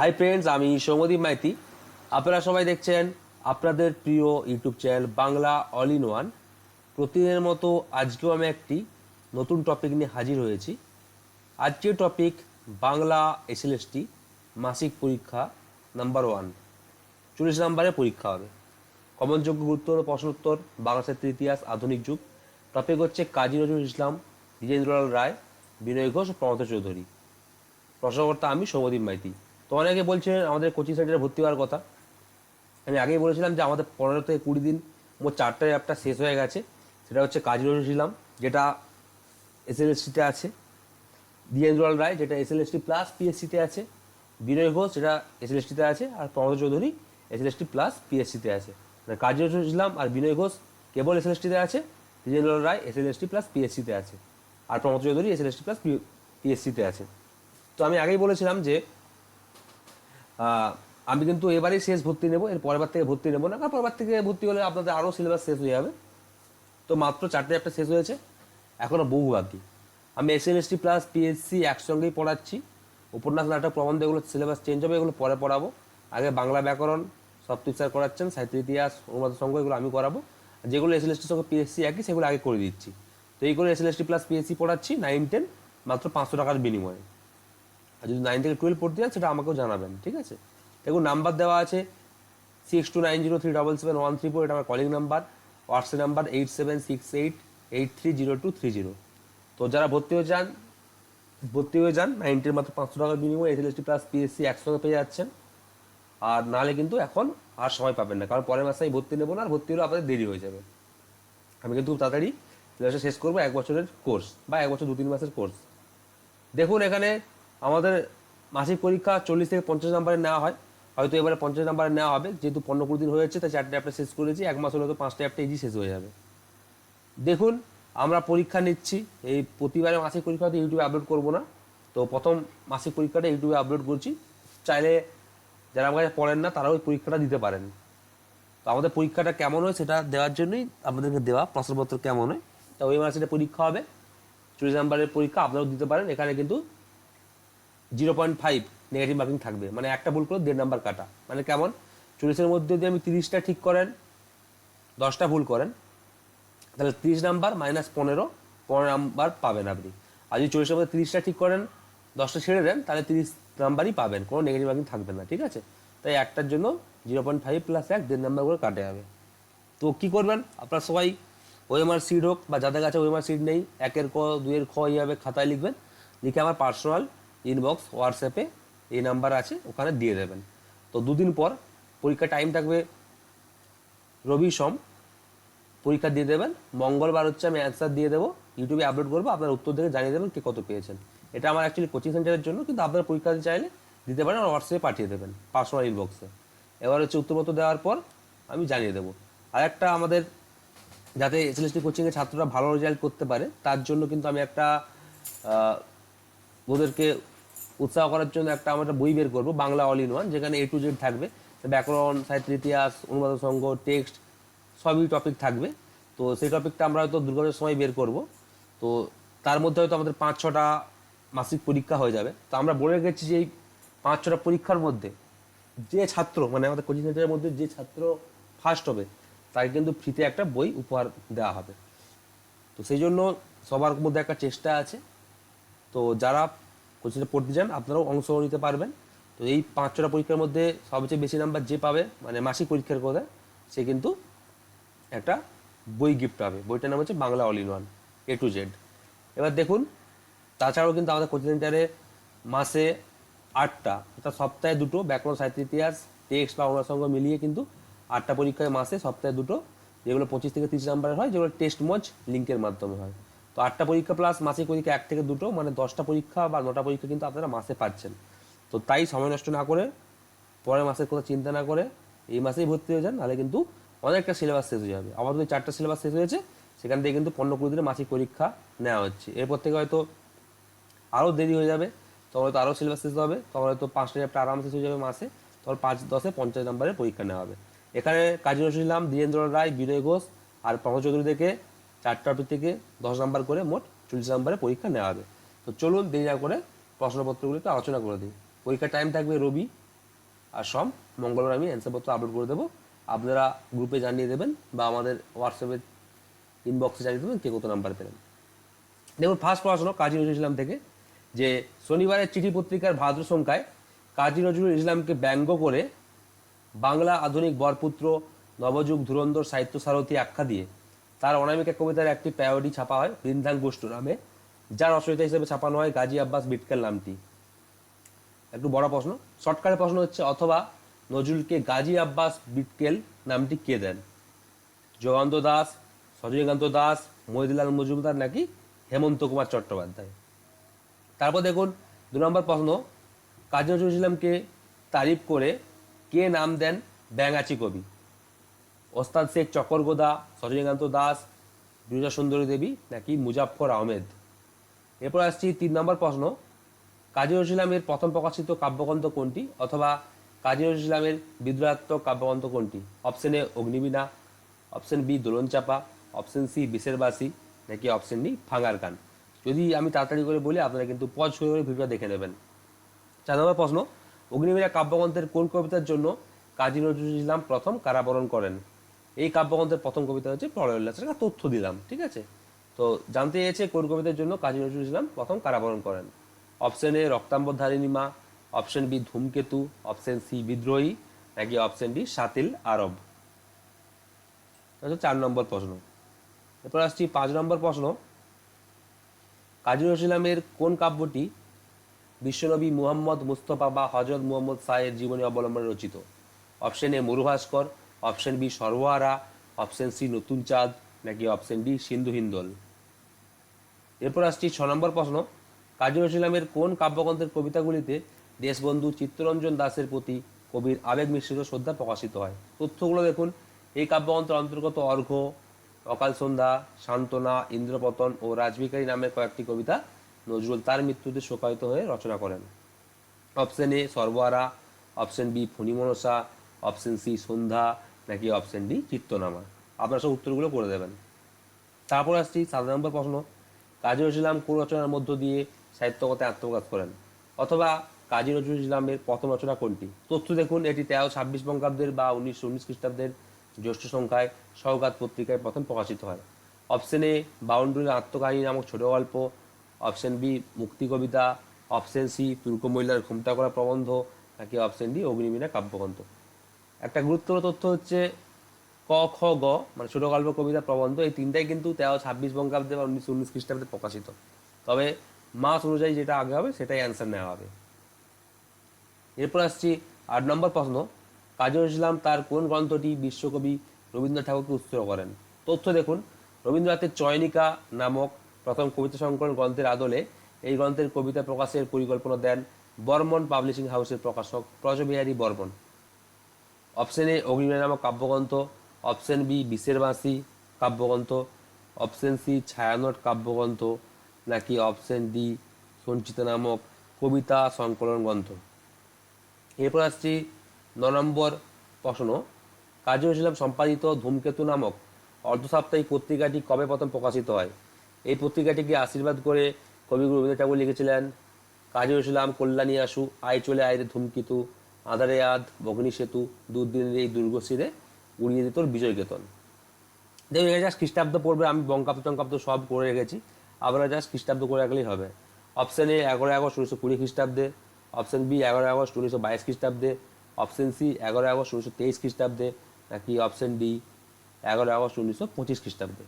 Hi friends আমি সৌমদীপ মাইতি। আপনারা সবাই দেখছেন আপনাদের প্রিয় YouTube channel Bangla all in one প্রতিদিনের মতো আজকেও আমি একটি নতুন টপিক নিয়ে হাজির হয়েছি। আজকের টপিক বাংলা এসএলএসটি মাসিক পরীক্ষা নাম্বার ওয়ান চল্লিশ নাম্বারে পরীক্ষা হবে। কমনযোগ্য গুরুত্ব প্রশ্নোত্তর, বাংলা সাহিত্যের ইতিহাস, আধুনিক যুগ। টপিক হচ্ছে কাজী নজরুল ইসলাম দ্বিজেন্দ্রলাল রায়, বিনয় ঘোষ, প্রমথ চৌধুরী। প্রশ্নকর্তা আমি সৌমদীপ মাইতি। তো অনেকে বলছেন আমাদের কোচিং সেন্টারে ভর্তি হওয়ার কথা। আমি আগেই বলেছিলাম যে আমাদের পনেরো থেকে কুড়ি দিন, মোট চারটে অ্যাপটা শেষ হয়ে গেছে। সেটা হচ্ছে কাজী নজরুল ইসলাম যেটা এসএলএসটিতে আছে। দ্বিজেন্দ্রলাল রায়, যেটা এসএলএসটি প্লাস পিএসসিতে আছে। বিনয় ঘোষ, যেটা এসএলএসটিতে আছে। আর প্রমথ চৌধুরী, এসএলএসটি প্লাস পিএসসিতে আছে। মানে কাজী নজরুল ইসলাম আর বিনয় ঘোষ কেবল এসএলএসটিতে আছে দ্বিজেন্দ্রলাল রায় এসএলএসটি প্লাস পিএসসিতে আছে। আর প্রমথ চৌধুরী, এসএলএসটি প্লাস পিএসসিতে আছে। তো আমি আগেই বলেছিলাম যে আমি কিন্তু এবারেই শেষ ভর্তি নেব, এর পরের বার থেকে ভর্তি নেব না, কারণ পরের থেকে ভর্তি হলে আপনাদের আরও সিলেবাস শেষ হয়ে যাবে। তো মাত্র চারটে চ্যাপ্টার শেষ হয়েছে এখনও বহু বাকি। আমি এস এল প্লাস পিএসসি একসঙ্গেই পড়াচ্ছি, উপন্যাস, নাটক, প্রবন্ধ, এগুলো সিলেবাস চেঞ্জ হবে, এগুলো পরে পড়াবো। আগে বাংলা ব্যাকরণ, সব টিচার করাচ্ছেন, সাহিত্য, ইতিহাস, অনুবাদ সংঘ, এগুলো আমি করাবো। যেগুলো এস এল এস টির সঙ্গে পিএসসি একই, সেগুলো আগে করে দিচ্ছি। তো এইগুলো S L S T plus PSC পড়াচ্ছি নাইন টেন মাত্র পাঁচশো টাকার বিনিময়ে। আর যদি নাইন থেকে টুয়েলভ পড়তে চান সেটা আমাকেও জানাবেন, ঠিক আছে? দেখুন নাম্বার দেওয়া আছে six two nine zero three double seven one three four এটা আমার calling number WhatsApp number eight seven six eight eight three zero two three zero তো যারা ভর্তি হয়ে যান, ভর্তি হয়ে যান নাইনটির মাত্র পাঁচশো টাকার বিনিময়ে এসএলএসটি প্লাস পিএসসি একসঙ্গে পেয়ে যাচ্ছেন। আর নাহলে কিন্তু এখন আর সময় পাবেন না, কারণ পরের মাসে আমি ভর্তি নেব না, আর ভর্তি হলে আপনাদের দেরি হয়ে যাবে। আমি কিন্তু তাড়াতাড়ি শেষ করব, এক বছরের কোর্স বা এক বছর দু তিন মাসের কোর্স দেখুন, এখানে আমাদের মাসিক পরীক্ষা চল্লিশ থেকে পঞ্চাশ নাম্বারে নেওয়া হয়। হয়তো এবারে পঞ্চাশ নাম্বারে নেওয়া হবে। যেহেতু পনেরো কুড়ি দিন হয়েছে, তাই চারটে অ্যাপটা শেষ করেছি। এক মাস হলে তো পাঁচটা অ্যাপটা ইজি শেষ হয়ে যাবে। দেখুন, আমরা পরীক্ষা নিচ্ছি। এই প্রতিবারে মাসিক পরীক্ষা হয়তো ইউটিউবে আপলোড করব না। তো প্রথম মাসিক পরীক্ষাটা ইউটিউবে আপলোড করছি। চাইলে যারা আমার কাছে পড়েন না, তারাও ওই পরীক্ষাটা দিতে পারেন। তো আমাদের পরীক্ষাটা কেমন হয় সেটা দেওয়ার জন্যই আপনাদেরকে দেওয়া। প্রশ্নপত্র কেমন হয়, তো ওই মাসে পরীক্ষা হবে। চল্লিশ নাম্বারের পরীক্ষা আপনারাও দিতে পারেন। এখানে কিন্তু zero point five negative marking থাকবে। মানে একটা ভুল করে দেড় নাম্বার কাটা। মানে কেমন? চল্লিশের মধ্যে যদি আমি তিরিশটা ঠিক করেন, দশটা ভুল করেন, তাহলে তিরিশ নাম্বার মাইনাস পনেরো পনেরো নাম্বার পাবেন আপনি। আর যদি চল্লিশের মধ্যে তিরিশটা ঠিক করেন, দশটা ছেড়ে দেন, তাহলে তিরিশ নাম্বারই পাবেন। কোনো নেগেটিভ মার্কিং থাকবে না, ঠিক আছে? তাই একটার জন্য জিরো পয়েন্ট ফাইভ প্লাস এক, দেড় নাম্বার করে কাটে যাবে। তো কি করবেন? আপনারা সবাই ওএমআর সিট হোক বা যাদের কাছে ওএমআর সিট নেই, একের ক, দুইয়ের খ এইভাবে খাতায় লিখবেন। লিখে আমার পার্সোনাল ইনবক্স হোয়াটসঅ্যাপে এই নাম্বার আছে, ওখানে দিয়ে দেবেন। তো দুদিন পর পরীক্ষা টাইম থাকবে রবি সোম, পরীক্ষা দিয়ে দেবেন। মঙ্গলবার হচ্ছে আমি অ্যান্সার দিয়ে দেবো ইউটিউবে আপলোড করব, আপনার উত্তর থেকে জানিয়ে দেবেন কে কত পেয়েছেন। এটা আমার অ্যাকচুয়ালি কোচিং সেন্টারের জন্য, কিন্তু আপনার পরীক্ষা চাইলে দিতে পারেন, আর হোয়াটসঅ্যাপে পাঠিয়ে দেবেন পার্সোনাল ইনবক্সে এবার হচ্ছে উত্তরপত্র দেওয়ার পর আমি জানিয়ে দেবো। আর একটা আমাদের যাতে এসএলএসটি কোচিংয়ে ছাত্ররা ভালো রেজাল্ট করতে পারে, তার জন্য কিন্তু আমি একটা ওদেরকে উৎসাহ করার জন্য একটা আমরা বই বের করব, বাংলা অল ইন ওয়ান যেখানে এ টু জেড থাকবে। ব্যাকরণ সাহিত্য ইতিহাস অনুবাদ সংঘ টেক্সট সবই টপিক থাকবে। তো সেই টপিকটা আমরা হয়তো দুর্গাপূজার সময় বের করব। তো তার মধ্যে হয়তো আমাদের পাঁচ ছটা মাসিক পরীক্ষা হয়ে যাবে। তো আমরা বলে রেখেছি যে এই পাঁচ ছটা পরীক্ষার মধ্যে যে ছাত্র মানে আমাদের কোচিং সেন্টারের মধ্যে যে ছাত্র ফার্স্ট হবে তাকে কিন্তু ফ্রিতে একটা বই উপহার দেওয়া হবে। তো সেই জন্য সবার মধ্যে একটা চেষ্টা আছে। তো যারা কোচিংয়ে পড়তে চান আপনারাও অংশগ্রহণ নিতে পারবেন। তো এই পাঁচ ছটা পরীক্ষার মধ্যে সবচেয়ে বেশি নাম্বার যে পাবে মানে মাসিক পরীক্ষার কথা, সে কিন্তু একটা বই গিফট পাবে। বইটার নাম হচ্ছে Bangla all in one A to Z এবার দেখুন, তাছাড়াও কিন্তু আমাদের কোচিং সেন্টারে মাসে আটটা, অর্থাৎ সপ্তাহে দুটো ব্যাকরণ, সাহিত্য, ইতিহাস টেক্সট বা অনার সঙ্গে মিলিয়ে কিন্তু আটটা পরীক্ষায় মাসে সপ্তাহে দুটো, যেগুলো পঁচিশ থেকে তিরিশ নাম্বারের হয়, যেগুলো টেস্ট মজ লিঙ্কের মাধ্যমে হয়। তো আটটা পরীক্ষা প্লাস মাসিক পরীক্ষা এক থেকে দুটো মানে দশটা পরীক্ষা বা নটা পরীক্ষা কিন্তু আপনারা মাসে পাচ্ছেন। তো তাই সময় নষ্ট না করে, পরের মাসের কথা চিন্তা না করে এই মাসেই ভর্তি হয়ে যান, নাহলে কিন্তু অনেকটা সিলেবাস শেষ হয়ে যাবে। যদি চারটা সিলেবাস শেষ হয়েছে, সেখান থেকে কিন্তু পনেরো কুড়ি দিনের মাসিক পরীক্ষা নেওয়া হচ্ছে। এরপর থেকে হয়তো আরও দেরি হয়ে যাবে, তখন হয়তো আরও সিলেবাস শেষ হবে, তখন হয়তো পাঁচটা চ্যাপ্টার আরাম শেষ হয়ে যাবে মাসে, তখন পাঁচ, দশে পঞ্চাশ নম্বরের পরীক্ষা নেওয়া হবে। এখানে কাজী নজরুল ইসলাম দ্বিজেন্দ্র রায়, বিনয় ঘোষ আর প্রমোদ চৌধুরী থেকে চারটা টপিক থেকে দশ নাম্বার করে মোট চল্লিশ নাম্বারে পরীক্ষা নেওয়া হবে। তো চলুন দেরি না করে প্রশ্নপত্রগুলো একটু আলোচনা করে দিই। পরীক্ষার টাইম থাকবে রবি আর সম। মঙ্গলবার আমি অ্যান্সারপত্র আপলোড করে দেবো। আপনারা গ্রুপে জানিয়ে দেবেন বা আমাদের হোয়াটসঅ্যাপে ইনবক্সে জানিয়ে দেবেন কে কত নাম্বার পেলেন। দেখুন ফার্স্ট পড়াশোনা কাজী নজরুল ইসলাম থেকে যে, শনিবারের চিঠি পত্রিকার ভাদ্র সংখ্যায় কাজী নজরুল ইসলামকে ব্যঙ্গ করে বাংলা আধুনিক বরপুত্র নবযুগ ধুরন্ধর সাহিত্য সারথী আখ্যা দিয়ে তার অনামিকা কবিতার একটি প্যারোডি ছাপা হয় বৃন্দাং গোষ্ঠ নামে। যার রচয়িতা হিসেবে ছাপানো হয় গাজী আব্বাস বিটকেল নামটি। একটু বড় প্রশ্ন শর্টকাটের প্রশ্ন হচ্ছে, অথবা নজরুলকে গাজী আব্বাস বিটকেল নামটি কে দেন? জয়ন্ত দাস সজনীকান্ত দাস মহিদুলাল মজুমদার, নাকি হেমন্ত কুমার চট্টোপাধ্যায়? তারপর দেখুন, দু নম্বর প্রশ্ন, কাজী নজরুল ইসলামকে তারিফ করে কে নাম দেন ব্যাঙাচি কবি? ওস্তাদ শেখ চকর গোদা সজনীকান্ত দাস বিরজা সুন্দরী দেবী নাকি মুজাফর আহমেদ? এরপর আসছি তিন নম্বর প্রশ্ন, কাজী নজরুল ইসলামের প্রথম প্রকাশিত কাব্যগ্রন্থ কোনটি অথবা কাজী নজরুল ইসলামের বিদ্রোহাত্মক কাব্যগ্রন্থ কোনটি? Option A Agnibina, option B Dolan Chapa, option C বিশেরবাসী নাকি অপশন ডি ফাঙার গান যদি আমি তাড়াতাড়ি করে বলি, আপনারা কিন্তু পজ করে করে ভিডিওটা দেখে নেবেন। চার নম্বর প্রশ্ন, অগ্নিবীণা কাব্যগ্রন্থের কোন কবিতার জন্য কাজী নজরুল ইসলাম প্রথম কারাবরণ করেন? এই কাব্যগ্রন্থের প্রথম কবিতা হচ্ছে প্রলয় উল্লাসের একটা তথ্য দিলাম, ঠিক আছে? তো জানতে চেয়েছে কোন কবিতার জন্য কাজী নজরুল ইসলাম প্রথম কারাবরণ করেন। Option A Raktambardharini Ma. Option B Dhumketu. Option C Bidrohi. নাকি অপশন ডি সাতিল আরব। চার নম্বর প্রশ্ন। এরপর আসছি পাঁচ নম্বর প্রশ্ন। কাজী নজরুল ইসলামের কোন কাব্যটি বিশ্বনবী মুহাম্মদ মুস্তফা বা হজরত মুহাম্মদ সাহের জীবনী অবলম্বনে রচিত? Option A Marubhaskar. Option B Sarbahara option C Natun Chand নাকি অপশন ডি সিন্ধু হিন্দল। এরপর আসছি ছ নম্বর প্রশ্ন। কাজী ইসলামের কোন কাব্যগ্রন্থের কবিতাগুলিতে দেশবন্ধু চিত্তরঞ্জন দাসের প্রতি কবির আবেগ মিশ্রিত শ্রদ্ধা প্রকাশিত হয়? তথ্যগুলো দেখুন। এই কাব্যগ্রন্থের অন্তর্গত অর্ঘ্য, অকাল সন্ধ্যা, সান্ত্বনা, ইন্দ্রপতন ও রাজবিকারী নামের কয়েকটি কবিতা নজরুল তার মৃত্যুতে শোকায়িত হয়ে রচনা করেন। Option A Sarbahara option B Phanimanasa, option C Sandhya নাকি অপশন ডি চিত্তনামা আপনারা সব উত্তরগুলো করে দেবেন। তারপর আসছি সাত নম্বর প্রশ্ন। কাজী নজরুল ইসলাম কোন রচনার মধ্য দিয়ে সাহিত্যকতায় আত্মপ্রকাশ করেন? অথবা কাজী নজরুল ইসলামের প্রথম রচনা কোনটি? তথ্য দেখুন, এটি তেরো ছাব্বিশ বঙ্গাব্দের বা উনিশশো উনিশ খ্রিস্টাব্দের জ্যৈষ্ঠ সংখ্যায় সৌগাত পত্রিকায় প্রথম প্রকাশিত হয়। অপশন এ বাউন্ডুরির আত্মকাহিনী নামক ছোট গল্প। অপশন বি মুক্তি কবিতা। অপশন সি তুর্ক মহিলার ঘুমটা করা প্রবন্ধ। নাকি অপশন ডি অগ্নিমীনা কাব্যগ্রন্থ। একটা গুরুত্বপূর্ণ তথ্য হচ্ছে ক, খ, গ মানে ছোট গল্প কবিতা, প্রবন্ধ, এই তিনটাই কিন্তু তেরো, ছাব্বিশ বঙ্গাব্দে বা উনিশশো উনিশ খ্রিস্টাব্দে প্রকাশিত। তবে মাস অনুযায়ী যেটা আগে হবে, সেটাই অ্যান্সার নেওয়া হবে। এরপর আসছি আট নম্বর প্রশ্ন। কাজী ইসলাম তার কোন গ্রন্থটি বিশ্বকবি রবীন্দ্রনাথ ঠাকুরকে উৎসর্গ করেন? তথ্য দেখুন, রবীন্দ্রনাথের চয়নিকা নামক প্রথম কবিতা সংকলন গ্রন্থের আদলে এই গ্রন্থের কবিতা প্রকাশের পরিকল্পনা দেন বর্মন পাবলিশিং হাউসের প্রকাশক প্রজবিহারী বর্মন। অপশন এ অগ্নিময় নামক কাব্যগ্রন্থ অপশন বি বিশের বাঁশি কাব্যগ্রন্থ অপশন সি ছায়ানট কাব্যগ্রন্থ নাকি অপশন ডি সঞ্চিতা নামক কবিতা সংকলন গ্রন্থ এরপর আসছি ন নম্বর প্রশ্ন। কাজী ইসলাম সম্পাদিত ধূমকেতু নামক অর্ধসাপ্তাহিক পত্রিকাটি কবে প্রথম প্রকাশিত হয়? এই পত্রিকাটিকে আশীর্বাদ করে কবিগুরু রবীন্দ্রনাথ ঠাকুর লিখেছিলেন কাজী ইসলাম কল্যাণী আসু, আয় চলে আয় ধূমকেতু। আধারে আধ, বগ্নি সেতু দুর্দিনের এই দুর্গ দুর্গশিরে উড়িয়ে দিত ওর বিজয় কেতন দেখুন এখানে জাস্ট খ্রিস্টাব্দ পড়বে, আমি বঙ্কাব্দ টঙ্কাব্দ সব করে রেখেছি। আপনারা জাস্ট খ্রিস্টাব্দ করে রাখলেই হবে। অপশন এ এগারো আগস্ট উনিশশো কুড়ি খ্রিস্টাব্দে। অপশন বি এগারো আগস্ট উনিশশো বাইশ খ্রিস্টাব্দে। অপশন সি এগারো আগস্ট উনিশশো তেইশ খ্রিস্টাব্দে। নাকি অপশন ডি এগারো আগস্ট উনিশশো পঁচিশ খ্রিস্টাব্দে।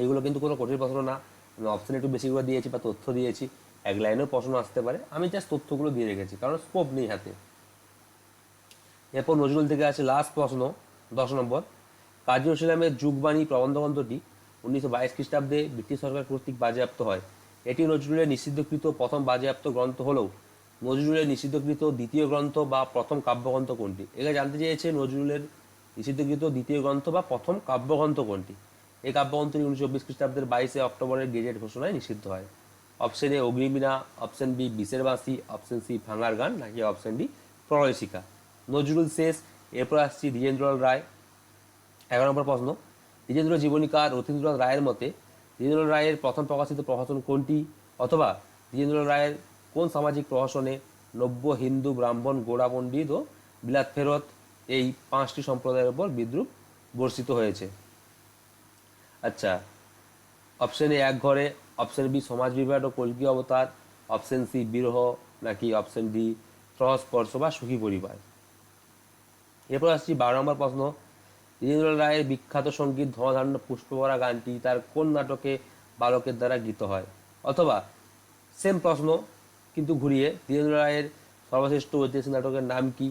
এইগুলো কিন্তু কোনো কঠিন প্রশ্ন না। আমি অপশন একটু বেশি করে দিয়েছি বা তথ্য দিয়েছি। এক লাইনেও প্রশ্ন আসতে পারে। আমি জাস্ট তথ্যগুলো দিয়ে রেখেছি, কারণ স্কোপ নেই হাতে। এরপর নজরুল থেকে আছে লাস্ট প্রশ্ন, দশ নম্বর। কাজী ইসলামের যুগবাণী প্রবন্ধগ্রন্থটি উনিশশো বাইশ খ্রিস্টাব্দে ব্রিটিশ সরকার কর্তৃক বাজেয়াপ্ত হয়। এটি নজরুলের নিষিদ্ধকৃত প্রথম বাজেয়াপ্ত গ্রন্থ হলেও নজরুলের নিষিদ্ধকৃত দ্বিতীয় গ্রন্থ বা প্রথম কাব্যগ্রন্থ কোনটি? এটা জানতে চেয়েছে নজরুলের নিষিদ্ধকৃত দ্বিতীয় গ্রন্থ বা প্রথম কাব্যগ্রন্থ কোনটি? এই কাব্যগ্রন্থটি উনিশশো চব্বিশ খ্রিস্টাব্দের বাইশে অক্টোবরের গেজেট ঘোষণায় নিষিদ্ধ হয়। Option A Agnibina option B Bisher Banshi option C ভাঙার গান, নাকি অপশন ডি প্রলয়শিকা নজরুল শেষ, এরপর আসছি দ্বিজেন্দ্রলাল রায়। এগারো নম্বর প্রশ্ন। দ্বিজেন্দ্র জীবনীকার রথীন্দ্রনাথ রায়ের মতে দ্বিজেন্দ্র রায়ের প্রথম প্রকাশিত প্রহসন কোনটি? অথবা দ্বিজেন্দ্র রায়ের কোন সামাজিক প্রহসনে নব্য হিন্দু, ব্রাহ্মণ, গোড়া পণ্ডিত ও বিলাত ফেরত এই পাঁচটি সম্প্রদায়ের উপর বিদ্রুপ বর্ষিত হয়েছে? আচ্ছা অপশন এ এক ঘরে অপশন বি সমাজ বিভাগ ও কল্কি অবতার, অপশন সি বিরহ, নাকি অপশন ডি সহস্পর্শ বা সুখী পরিবার। এরপর আসছি বারো নম্বর প্রশ্ন। দ্বিজেন্দ্র রায়ের বিখ্যাত সংগীত ধনধান্য পুষ্পভরা গানটি তার কোন নাটকে বালকের দ্বারা গীত হয়? অথবা সেম প্রশ্ন, কিন্তু ঘুরিয়ে দ্বিজেন্দ্র রায়ের সর্বশ্রেষ্ঠ ঐতিহাসিক নাটকের নাম কি?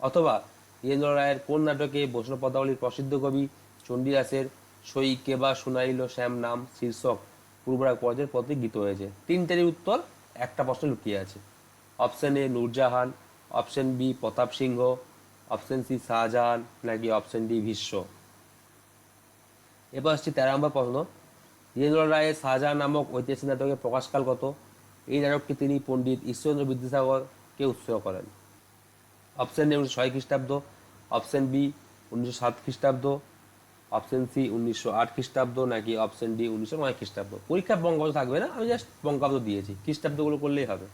অথবা দ্বিজেন্দ্র রায়ের কোন নাটকে বৈষ্ণব পদাবলীর প্রসিদ্ধ কবি চণ্ডীদাসের সই কেবা শুনাইল শ্যাম নাম শীর্ষক পূর্বরাগ পর্যায়ের পথে গীত হয়েছে। তিনটেরই উত্তর একটা প্রশ্ন লুকিয়ে আছে। Option A Nurjahan option B Pratap Singh option C Shahjahan নাকি অপশন ডি ভীষ্ম এবার আসছি তেরো নম্বর প্রশ্ন। ধীরেন্দ্র রায়ের শাহজাহান নামক ঐতিহাসিক নাটকের প্রকাশকাল কত? এই নাটকটি তিনি পণ্ডিত ঈশ্বরেন্দ্র বিদ্যাসাগরকে উৎসর্গ করেন? অপশন এ উনিশশো ছয় খ্রিস্টাব্দ। অপশন বি উনিশশো সাত খ্রিস্টাব্দ। অপশন সি উনিশশো আট খ্রিস্টাব্দ নাকি অপশন ডি উনিশশো নয় খ্রিস্টাব্দ? পরীক্ষা বঙ্গাব্দ থাকবে না, আমি জাস্ট বঙ্গাব্দ দিয়েছি। খ্রিস্টাব্দগুলো করলেই হবে।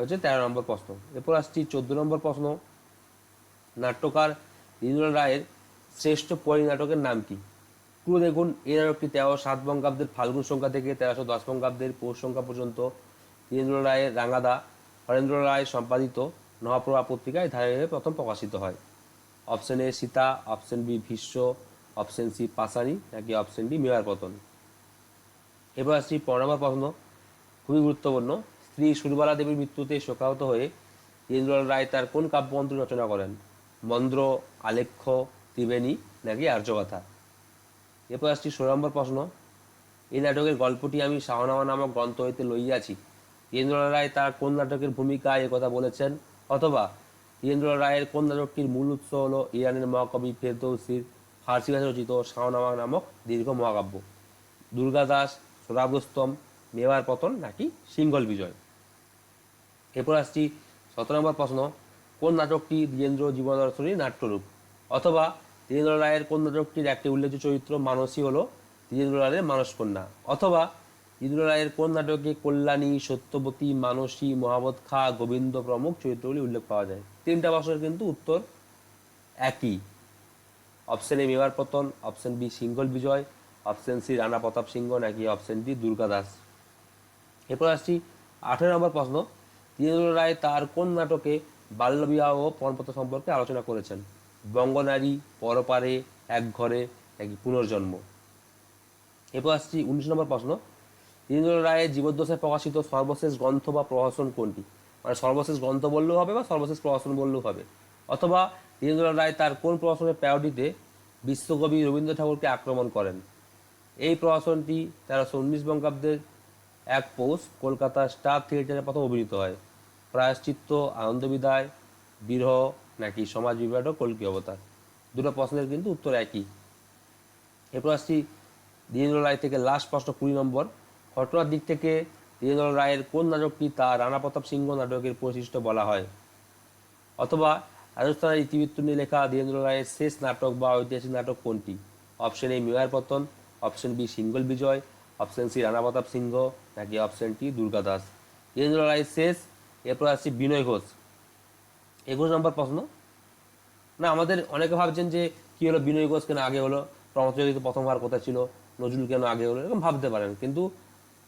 হচ্ছে তেরো নম্বর প্রশ্ন। এরপর আসছি চোদ্দ নম্বর প্রশ্ন। নাট্যকার দীনদয়াল রায়ের শ্রেষ্ঠ পরি নাটকের নাম কি? পুরো দেখুন এই নাটকটি তেরো সাত বঙ্গাব্দের ফাল্গুন সংখ্যা থেকে তেরোশো দশ বঙ্গাব্দের পৌষ সংখ্যা পর্যন্ত দীনেন্দ্র রায়ের রাঙাদা হরেন্দ্র রায় সম্পাদিত মহাপ্রভা পত্রিকায় ধারাবাহিকভাবে প্রথম প্রকাশিত হয়। Option A Sita, option B Bhishma, option C Pashani নাকি অপশন ডি মেয়ার পতন। এবার আসছি নম্বর প্রশ্ন। খুবই গুরুত্বপূর্ণ। স্ত্রী সুরবালা দেবীর মৃত্যুতে শোকাহত হয়ে ইন্দ্রলাল রায় তার কোন কাব্যমন্ত্র রচনা করেন? মন্দ্র, আলেখ্য, ত্রিবেণী, নাকি আর্যকথা? এরপর আসছি ষোলো নম্বর প্রশ্ন। এই নাটকের গল্পটি আমি শাহনামা নামক গ্রন্থ হইতে লইয়াছি। ইন্দ্রলাল রায় তার কোন নাটকের ভূমিকায় কথা বলেছেন? অথবা ইন্দ্র রায়ের কোন নাটকটির মূল উৎস হল ইরানের মহাকবি ফেরদৌসির ফার্সি ভাষায় রচিত শাহনামা নামক দীর্ঘ মহাকাব্য। দুর্গাদাস সোরাবস্তম মেওয়ার পতন নাকি সিংহল বিজয়? এরপর আসছি সতেরো নম্বর প্রশ্ন, কোন নাটকটি দ্বিজেন্দ্র জীবনদর্শনীর নাট্যরূপ? অথবা দ্বিজেন্দ্র রায়ের কোন নাটকটির একটি উল্লেখ্য চরিত্র মানসী হলো দ্বিজেন্দ্র রায়ের মানসকন্যা? অথবা দ্বিজেন্দ্র রায়ের কোন নাটকে কল্যাণী, সত্যবতী, মানসী, মহাবত খা, গোবিন্দ প্রমুখ চরিত্রগুলি উল্লেখ পাওয়া যায়? তিনটা প্রশ্নের কিন্তু উত্তর একই। Option A Mewar Patan option B Singhal Bijay option C Rana Pratap Singh, নাকি অপশন ডি দুর্গা দাস? এরপর আসছি আঠেরো নম্বর প্রশ্ন। দীনেন্দ্র রায় তার কোন নাটকে বাল্যবিবাহ ও পরপত্র সম্পর্কে আলোচনা করেছেন? বঙ্গনারী পরপারে, এক ঘরে, নাকি পুনর্জন্ম? এরপর আসছি উনিশ নম্বর প্রশ্ন। দীনেন্দ্র রায়ের জীবদ্দশায় প্রকাশিত সর্বশেষ গ্রন্থ বা প্রহসন কোনটি? মানে সর্বশেষ গ্রন্থ বললেও হবে বা সর্বশেষ প্রহসন বললেও হবে? অথবা দীনেন্দ্র রায় তার কোন প্রহসনের প্যারোডিতে বিশ্বকবি রবীন্দ্র ঠাকুরকে আক্রমণ করেন? এই প্রহসনটি তেরোশো উনিশ বঙ্গাব্দের এক পৌষ কলকাতা স্টার থিয়েটারে প্রথম অভিনীত হয়। প্রায়শ্চিত্ত আনন্দ বিদায় বিরহ নাকি সমাজ বিভাগ কল্কি অবতার? দুটো প্রশ্নের কিন্তু উত্তর একই। এরপর আসছি দীনেন্দ্র রায় থেকে লাস্ট প্রশ্ন কুড়ি নম্বর। ঘটনার দিক থেকে দীনেন্দ্র রায়ের কোন নাটকটি তা রানা প্রতাপ সিংহ নাটকের বৈশিষ্ট্য বলা হয়? অথবা রাজস্থানের ইতিবৃত্ত নিয়ে লেখা দীনেন্দ্র রায়ের শেষ নাটক বা ঐতিহাসিক নাটক কোনটি? Option A Mewar Patan, option B Singhal Bijay, option C Rana Pratap Singh, নাকি অপশন টি দুর্গা দাস? দীনেন্দ্র রায়ের শেষ, এরপর আসছি বিনয় ঘোষ। একুশ নম্বর প্রশ্ন। না, আমাদের অনেকে ভাবছেন যে কি হলো বিনয় ঘোষ কেন আগে হলো? প্রমথ চৌধুরী তো প্রথম হওয়ার কথা ছিল, নজরুল কেন আগে হলো, এরকম ভাবতে পারেন। কিন্তু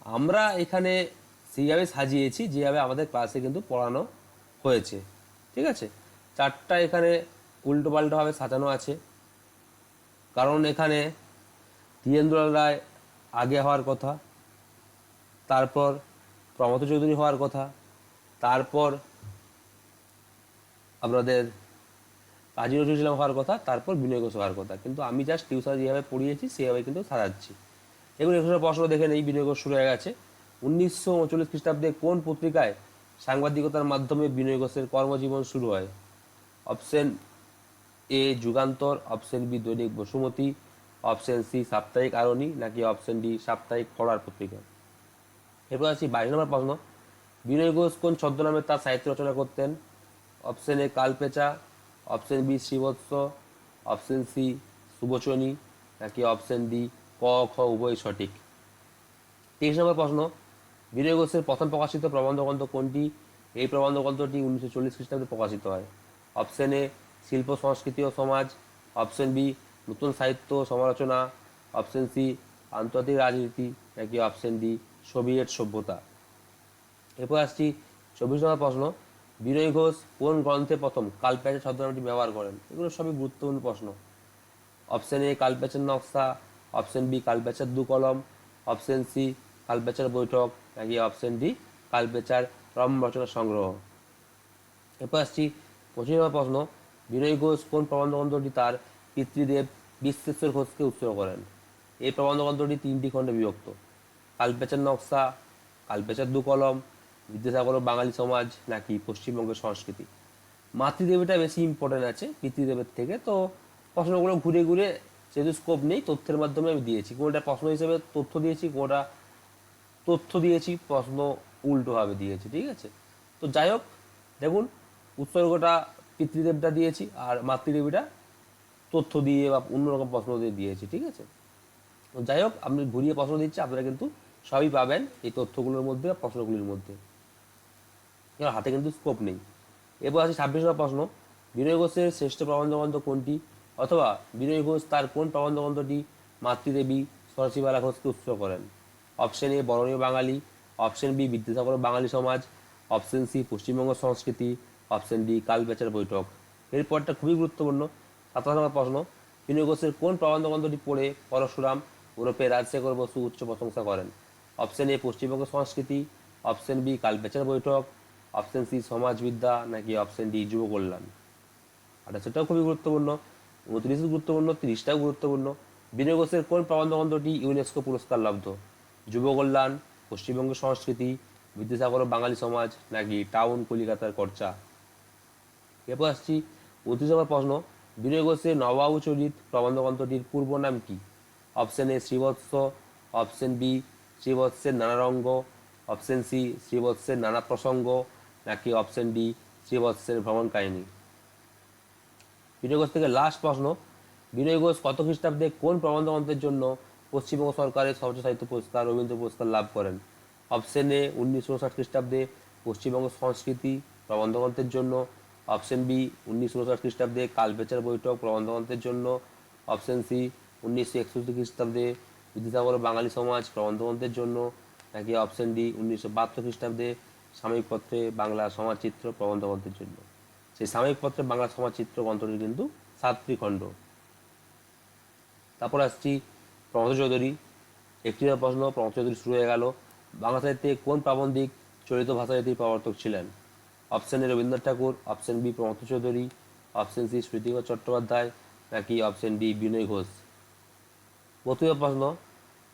আমরা এখানে সেইভাবে সাজিয়েছি, যেভাবে আমাদের ক্লাসে কিন্তু পড়ানো হয়েছে। ঠিক আছে? চারটা এখানে উল্টো পাল্টোভাবে সাজানো আছে। কারণ এখানে ধীরেন্দ্র রায় আগে হওয়ার কথা, তারপর প্রমথ চৌধুরী হওয়ার কথা, তারপর আপনাদের কাজী নজরুল ইসলাম হওয়ার কথা, তারপর বিনয় ঘোষ হওয়ার কথা। কিন্তু আমি জাস্ট টিউশন যেভাবে পড়িয়েছি, সেভাবে কিন্তু সাজাচ্ছি। এগুলো এখানে প্রশ্ন দেখে নেই বিনয় ঘোষ শুরু হয়ে গেছে। উনিশশো উনচল্লিশ খ্রিস্টাব্দে কোন পত্রিকায় সাংবাদিকতার মাধ্যমে বিনয় ঘোষের কর্মজীবন শুরু হয়? Option A, Jugantar, option B, Dainik Basumati, option C, সাপ্তাহিক আরণী নাকি অপশন ডি, সাপ্তাহিক খড়ার পত্রিকা? এরপর আসছি বাইশ নম্বর প্রশ্ন। বিনয় ঘোষ কোন ছদ্মনামে তার সাহিত্য রচনা করতেন? Option A, Kalpencha, option B, Shribatsa, option C Subachani নাকি অপশন ডি ক, খ উভয় সঠিক। তেইশ নম্বর প্রশ্ন, বিনয় ঘোষের প্রথম প্রকাশিত প্রবন্ধ গ্রন্থ কোনটি? এই প্রবন্ধ গ্রন্থটি উনিশশো চল্লিশ খ্রিস্টাব্দে প্রকাশিত হয়। অপশন এ, শিল্প, সংস্কৃতি ও সমাজ। অপশন বি, নতুন সাহিত্য সমালোচনা। অপশন সি, আন্তর্জাতিক রাজনীতি। নাকি অপশন ডি, সোভিয়েট সভ্যতা। এরপর আসছি চব্বিশ নম্বর প্রশ্ন, বিনয় ঘোষ কোন গ্রন্থে প্রথম কালপ্যাচের ছদ্মনামটি ব্যবহার করেন? এগুলো সবই গুরুত্বপূর্ণ প্রশ্ন। অপশন এ, কালপ্যাচের নকশা। অপশন বি কালপ্যাচার দু কলম, অপশন সি কালপ্যাচার বৈঠক, নাকি অপশন ডি কালপ্যাচার রম রচনা সংগ্রহ। এরপর আসছি পঁচিশ নম্বর প্রশ্ন, বিনয় ঘোষ কোন প্রবন্ধ গ্রন্থটি তার পিতৃদেব বিশ্বেশ্বর ঘোষকে উৎসর্গ করেন? এই প্রবন্ধ গ্রন্থটি তিনটি খণ্ডে বিভক্ত। কালপেচার নকশা কালপেচার দু কলম, বিদ্যাসাগর বাঙালি সমাজ, নাকি পশ্চিমবঙ্গের সংস্কৃতি? মাতৃদেবীটা বেশি ইম্পর্টেন্ট আছে পিতৃদেবের থেকে, তো প্রশ্নগুলো ঘুরে ঘুরে যেহেতু স্কোপ নেই, তথ্যের মাধ্যমে আমি দিয়েছি। কোনোটা প্রশ্ন হিসেবে তথ্য দিয়েছি, কোনোটা তথ্য দিয়েছি, প্রশ্ন উল্টোভাবে দিয়েছি, ঠিক আছে? তো যাই হোক, দেখুন, উৎসর্গটা পিতৃদেবটা দিয়েছি আর মাতৃদেবীটা তথ্য দিয়ে বা অন্যরকম প্রশ্ন দিয়ে দিয়েছি, ঠিক আছে? তো যাই হোক, আমি ঘুরিয়ে প্রশ্ন দিচ্ছি, আপনারা কিন্তু সবই পাবেন এই তথ্যগুলোর মধ্যে বা প্রশ্নগুলির মধ্যে। হাতে কিন্তু স্কোপ নেই। এরপর আছে ছাব্বিশ প্রশ্ন। বিনয় ঘোষের শ্রেষ্ঠ প্রবন্ধ কোনটি? অথবা বিনয় ঘোষ তার কোন প্রবন্ধ গ্রন্থটি মাতৃদেবী সরসীবালা ঘোষকে উৎসর্গ করেন? Option A Baraniya Bangali. Option B Bidyasagar Bangali Samaj. Option C Paschimbanga সংস্কৃতি। অপশন ডি কালবেচার বৈঠক। এরপরটা খুবই গুরুত্বপূর্ণ সাতাশ নম্বর প্রশ্ন। বিনয় ঘোষের কোন প্রবন্ধ গ্রন্থটি পড়ে পরশুরাম ওরফে রাজশেখর বসু উচ্চ প্রশংসা করেন? অপশন এ পশ্চিমবঙ্গ সংস্কৃতি। Option B Kalpenchar Baithak. Option C Samajbidya. নাকি অপশন ডি যুব কল্যাণ? আর সেটাও খুবই গুরুত্বপূর্ণ। উনত্রিশ গুরুত্বপূর্ণ, তিরিশটাও গুরুত্বপূর্ণ। বিনয় ঘোষের কোন প্রবন্ধ গ্রন্থটি ইউনেস্কো পুরস্কার লব্ধ যুব কল্যাণ, পশ্চিমবঙ্গ সংস্কৃতি, বিদ্যাসাগর, বাঙালি সমাজ, নাকি টাউন, কলিকাতার চর্চা এরপর আসছি উনত্রিশ নম্বর প্রশ্ন। বিনয় ঘোষের নবাবু চরিত প্রবন্ধ গ্রন্থটির পূর্ব নাম কি? Option A Shribatsa, option B শ্রীবৎসের নানা রঙ্গ, অপশন সি শ্রীবৎসের নানা প্রসঙ্গ, নাকি অপশন ডি শ্রীবৎসের ভ্রমণ কাহিনী? বিনয় ঘোষ থেকে লাস্ট প্রশ্ন, বিনয় ঘোষ কত খ্রিস্টাব্দে কোন প্রবন্ধ গ্রন্থের জন্য পশ্চিমবঙ্গ সরকারের সর্বোচ্চ সাহিত্য পুরস্কার, রবীন্দ্র পুরস্কার লাভ করেন? অপশন এ উনিশশো ষাট খ্রিস্টাব্দে পশ্চিমবঙ্গ সংস্কৃতি প্রবন্ধ গ্রন্থের জন্য। অপশন বি উনিশশো ষাট খ্রিস্টাব্দে কালপেচার বৈঠক প্রবন্ধ গ্রন্থের জন্য। অপশন সি উনিশশো একষট্টি খ্রিস্টাব্দে বিদ্যাসাগর বাঙালি সমাজ প্রবন্ধ গ্রন্থের জন্য। নাকি অপশন ডি উনিশশো বাহাত্তর খ্রিস্টাব্দে সাময়িক পত্রে বাংলা সমাজচিত্র প্রবন্ধ গ্রন্থের জন্য? সেই সাময়িক পত্রে বাংলা সমাজচিত্র গ্রন্থটি কিন্তু সাতটি খণ্ড। তারপর আসছি প্রমথ চৌধুরী একটি প্রশ্ন প্রমথ চৌধুরী শুরু হয়ে গেল। বাংলা সাহিত্যে কোন প্রাবন্ধিক চলিত ভাষা জাতির প্রবর্তক ছিলেন? Option A Rabindranath Thakur, option B Pramatha Chowdhury, option C স্মৃতিকর Chattopadhyay, নাকি অপশন ডি বিনয় ঘোষ? প্রথম প্রশ্ন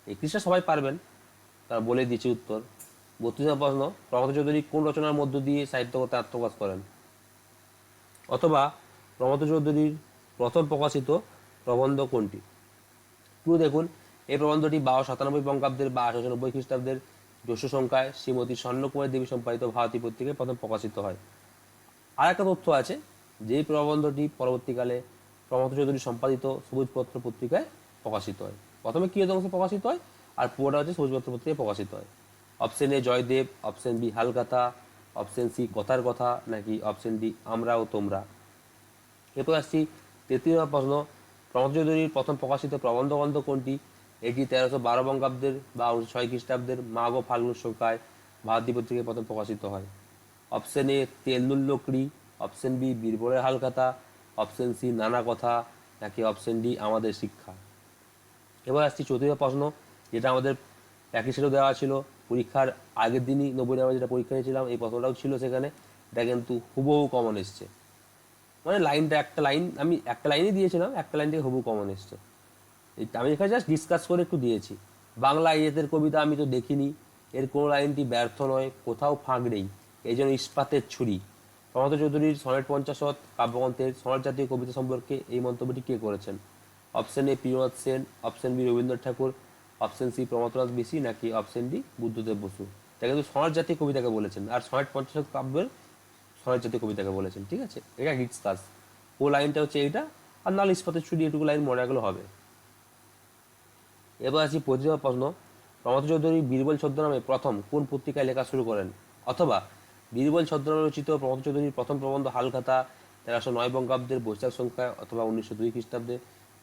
একত্রিশটা সবাই পারবেন, তার বলে দিচ্ছি উত্তর। বত্রিশ প্রশ্ন প্রমথ চৌধুরী কোন রচনার মধ্য দিয়ে সাহিত্যকতা আত্মপ্রকাশ করেন? অথবা প্রমথ চৌধুরীর প্রথম প্রকাশিত প্রবন্ধ কোনটি? পুরো দেখুন। এই প্রবন্ধটি বারো সাতানব্বই বঙ্গাব্দের বা আঠারোশো নব্বই খ্রিস্টাব্দের জ্যৈষ্ঠ সংখ্যায় শ্রীমতী স্বর্ণকুমারী দেবী সম্পাদিত ভারতী পত্রিকায় প্রথম প্রকাশিত হয়। আর একটা তথ্য আছে, যেই প্রবন্ধটি পরবর্তীকালে প্রমথ চৌধুরী সম্পাদিত সবুজপত্র পত্রিকায় প্রকাশিত হয়। প্রথমে কি অংশে প্রকাশিত হয়? আর পুরোটা হচ্ছে সবুজপত্র পত্রিকায় প্রকাশিত হয়। Option A Jaydev, option B Halkhata option C Kathar Katha নাকি অপশন ডি আমরা ও তোমরা? এরপর আসছি তৃতীয় প্রশ্ন প্রমথ চৌধুরীর প্রথম প্রকাশিত প্রবন্ধ গ্রন্থ কোনটি? এটি তেরোশো বারো বঙ্গাব্দের বা উনিশশো ছয় খ্রিস্টাব্দের মাঘ ও ফাল্গুন শোকায় ভারতী পত্রিকায় প্রথম প্রকাশিত হয়। অপশন এ তেলনুল লোকড়ি, option B Birbaler Halkhata option C Nana Katha নাকি অপশন ডি আমাদের শিক্ষা। এবার আসছি চতুর্থ প্রশ্ন, যেটা আমাদের প্র্যাকটিসেরও দেওয়া ছিল পরীক্ষার আগের দিনই নব্বই আমরা যেটা পরীক্ষা নিয়েছিলাম, এই প্রশ্নটাও ছিল সেখানে। এটা কিন্তু হুবহু কমন এসছে। মানে লাইনটা একটা লাইন আমি একটা লাইনই দিয়েছিলাম, একটা লাইন থেকে হুবহু কমন এসছে। আমি এখানে জাস্ট ডিসকাস করে একটু দিয়েছি। বাংলা ইয়েতের কবিতা আমি তো দেখিনি, এর কোনো লাইনটি ব্যর্থ নয়, কোথাও ফাঁক নেই। এই জন্য ইস্পাতের ছুরি। প্রমথ চৌধুরীর সনেট পঞ্চাশত, কাব্যগ্রন্থের সনেট জাতীয় কবিতা সম্পর্কে এই মন্তব্যটি কে করেছেন? Option A Priyanath Sen option B Rabindranath Thakur option C Pramathanath Bishi নাকি অপশন ডি বুদ্ধদেব বসু? এটা কিন্তু সনেট জাতীয় কবিতাকে বলেছেন, আর সনেট পঞ্চাশত কাব্যের সনেট জাতীয় কবিতাকে বলেছেন, ঠিক আছে? এটা হিটস কাজ ও লাইনটা হচ্ছে এইটা, আর নাহলে ইস্পাতের ছুটি এটুকু লাইন মনে রাখলে হবে। এবার আসি পঁচিশ প্রশ্ন। প্রমথ চৌধুরী বীরবল ছদ্মনামে প্রথম কোন পত্রিকায় লেখা শুরু করেন? অথবা বীরবল ছদ্মনামে রচিত প্রমথ চৌধুরীর প্রথম প্রবন্ধ হালখাতা, তেরোশো নয় বঙ্গাব্দের বৈশাখ সংখ্যা অথবা উনিশশো দুই খ্রিস্টাব্দে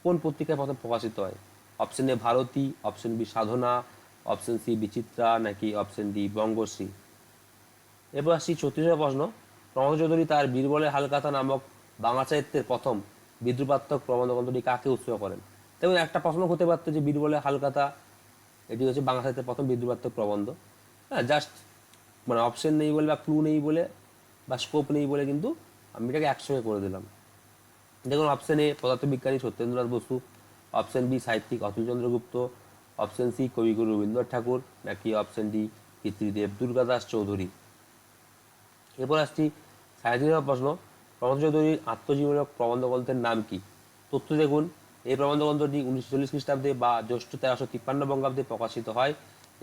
কোন পত্রিকায় প্রথম প্রকাশিত হয়? Option A Bharati, option B Sadhana, option C Bichitra, নাকি অপশন ডি বঙ্গশ্রী। এরপর আসছি ছত্রিশের প্রশ্ন। প্রমথ চৌধুরী তার বীরবলের হালকাতা নামক বাংলা সাহিত্যের প্রথম বিদ্রুপাত্মক প্রবন্ধ গ্রন্থটি কাকে উৎসর্গ করেন? তেমন একটা প্রশ্ন হতে পারতো যে বীরবলের হালকাতা, এটি হচ্ছে বাংলা সাহিত্যের প্রথম বিদ্রুপাত্মক প্রবন্ধ। হ্যাঁ জাস্ট মানে অপশন নেই বলে বা ক্লু নেই বলে বা স্কোপ নেই বলে কিন্তু আমি এটাকে একসঙ্গে করে দিলাম। দেখুন অপশন এ পদার্থবিজ্ঞানী সত্যেন্দ্রনাথ বসু অপশন বি সাহিত্যিক অতুলচন্দ্র গুপ্ত অপশন সি কবিগুরু রবীন্দ্রনাথ ঠাকুর, নাকি অপশন ডি পিতৃদেব দুর্গাদাস চৌধুরী? এরপর আসছি সাহিত্যিক প্রশ্ন। প্রমথ চৌধুরীর আত্মজীবনক প্রবন্ধ গ্রন্থের নাম কি? তথ্য দেখুন। এই প্রবন্ধ গ্রন্থটি উনিশশো চল্লিশ খ্রিস্টাব্দে বা জ্যৈষ্ঠ তেরোশো তিপ্পান্ন বঙ্গাব্দে প্রকাশিত হয়।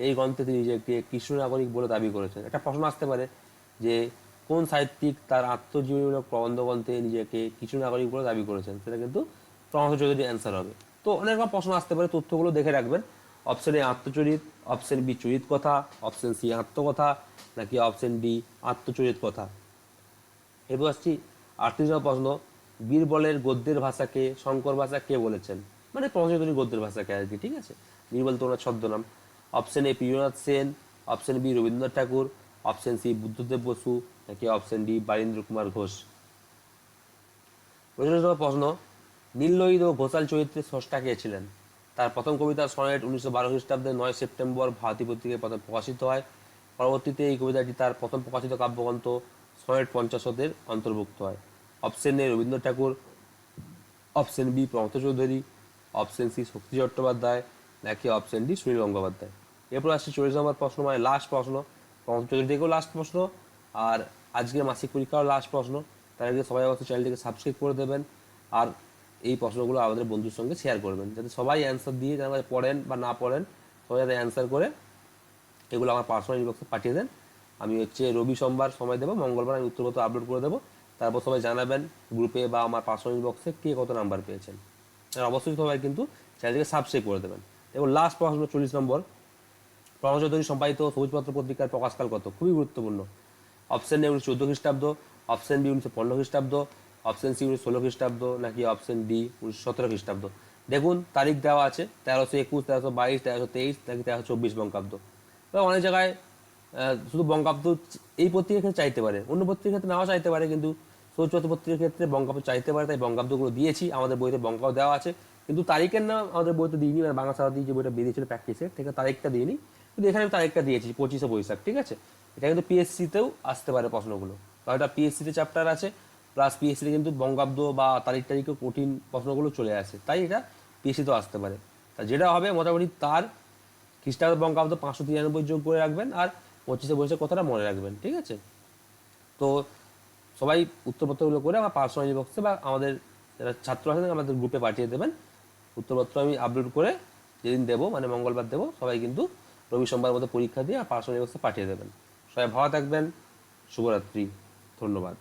এই গ্রন্থে তিনি নিজেকে কৃষ্ণ নাগরিক বলে দাবি করেছেন। একটা প্রশ্ন আসতে পারে যে, কোন সাহিত্যিক তার আত্মজীবনীমূলক প্রবন্ধ গ্রন্থে নিজেকে কৃষ্ণ নাগরিক বলে দাবি করেছেন? সেটা কিন্তু প্রমথ চৌধুরীর অ্যান্সার হবে। তো অনেক রকম প্রশ্ন আসতে পারে, তথ্যগুলো দেখে রাখবেন। Option A Atmacharit. Option B Charit Katha. Option C Atmakatha. নাকি অপশন ডি আত্মচরিত কথা? এরপর আসছি আটত্রিশ প্রশ্ন। বীরবলের গদ্যের ভাষাকে শঙ্কর ভাষা কে বলেছেন? মানে পঞ্চদনী গদ্যের ভাষাকে আর কি, ঠিক আছে? বীরবল তো ওনার ছদ্মনাম। Option A Priyanath Sen. Option B Rabindranath Thakur. Option C Buddhadeb Basu. নাকি অপশন ডি বারীন্দ্র কুমার ঘোষ প্রশ্ন। নীললোহিত ও ঘোষাল চরিত্রে স্রষ্টা কে ছিলেন তার প্রথম কবিতা সনেট উনিশশো বারো খ্রিস্টাব্দে নয় সেপ্টেম্বর ভারতী পত্রিকায় প্রথম প্রকাশিত হয়। পরবর্তীতে এই কবিতাটি তার প্রথম প্রকাশিত কাব্যগ্রন্থ সনেট পঞ্চাশতের অন্তর্ভুক্ত হয়। Option A Rabindra Thakur, option B Pramatha Chowdhury, option C Shakti Chattopadhyay, নাকি অপশন ডি সুনীল গঙ্গোপাধ্যায়। এরপর আসছে চল্লিশ নম্বর প্রশ্ন মানে লাস্ট প্রশ্ন। প্রমথ চৌধুরী থেকেও লাস্ট প্রশ্ন। আর আজকের মাসিক পরীক্ষাও লাস্ট প্রশ্ন। তার আগে সবাই অবশ্যই চ্যানেলটিকে সাবস্ক্রাইব করে দেবেন। আর এই প্রশ্নগুলো আমাদের বন্ধুর সঙ্গে শেয়ার করবেন। যাতে সবাই অ্যান্সার দিয়ে যারা পড়েন বা না পড়েন, সবাই যাতে অ্যান্সার করে, এগুলো আমার পার্সোনাল ইনবক্সে পাঠিয়ে দেন। আমি হচ্ছে রবি সোমবার সময় দেবো, মঙ্গলবার আমি উত্তরপত্র আপলোড করে দেবো। তারপর সবাই জানাবেন গ্রুপে বা আমার পার্সোনাল ইনবক্সে কে কত নাম্বার পেয়েছেন। আর অবশ্যই সবাই কিন্তু চ্যানেলটিকে সাবস্ক্রাইব করে দেবেন। এবং লাস্ট প্রশ্ন চল্লিশ নম্বর, প্রণব চৌধুরী সম্পাদিত সবুজপত্র পত্রিকার প্রকাশকাল কত? খুবই গুরুত্বপূর্ণ। অপশন এ উনিশশো চোদ্দ খ্রিস্টাব্দ অপশন বি উনিশশো পনেরো খ্রিস্টাব্দ অপশন সি উনিশশো ষোলো খ্রিস্টাব্দ, নাকি অপশন ডি উনিশশো সতেরো খ্রিস্টাব্দ। দেখুন, তারিখ দেওয়া আছে, তেরোশো একুশ, তেরোশো বাইশ, তেরোশো তেইশ, নাকি তেরোশো চব্বিশ বঙ্গাব্দ। তবে অনেক জায়গায় শুধু বঙ্গাব্দ এই পত্রিকার ক্ষেত্রে চাইতে পারে, অন্য পত্রিকার ক্ষেত্রে নাও চাইতে পারে, কিন্তু সৌচপত্র পত্রিকার ক্ষেত্রে বঙ্গাব্দ চাইতে পারে, তাই বঙ্গাব্দগুলো দিয়েছি, আমাদের বইতে বঙ্গাব্দ দেওয়া আছে। কিন্তু তারিখের নাম আমাদের বইতে দিইনি মানে বাংলা সারা দিয়ে যে বইটা বেরিয়েছিল প্র্যাকটিসে আছে তারিখটা দিইনি। কিন্তু এখানে আমি তারিখটা দিয়েছি, পঁচিশে বৈশাখ, ঠিক আছে? এটা কিন্তু পিএসসিতেও আসতে পারে প্রশ্নগুলো। কারণ এটা পিএসসিতে চ্যাপ্টার আছে প্লাস পিএসসিতে কিন্তু বঙ্গাব্দ বা তারিখ তারিখে কঠিন প্রশ্নগুলো চলে আসে। তাই এটা পিএসসিতেও আসতে পারে। তা যেটা হবে মোটামুটি তার খ্রিস্টাব্দ বঙ্গাব্দ পাঁচশো তিরানব্বই যোগ করে রাখবেন আর পঁচিশে বৈশাখ কথাটা মনে রাখবেন, ঠিক আছে? তো সবাই উত্তরপত্রগুলো করে আমার পার্সোনাল বক্সে বা আমাদের যারা ছাত্র আছেন আমাদের গ্রুপে পাঠিয়ে দেবেন। উত্তরপত্র আমি আপলোড করে যেদিন দেবো মানে মঙ্গলবার দেবো, সবাই কিন্তু রবি সোমবার মধ্যে পরীক্ষা দিয়ে আর পার্সোনাল বক্সে পাঠিয়ে দেবেন। সবাই ভালো থাকবেন। শুভরাত্রি। ধন্যবাদ।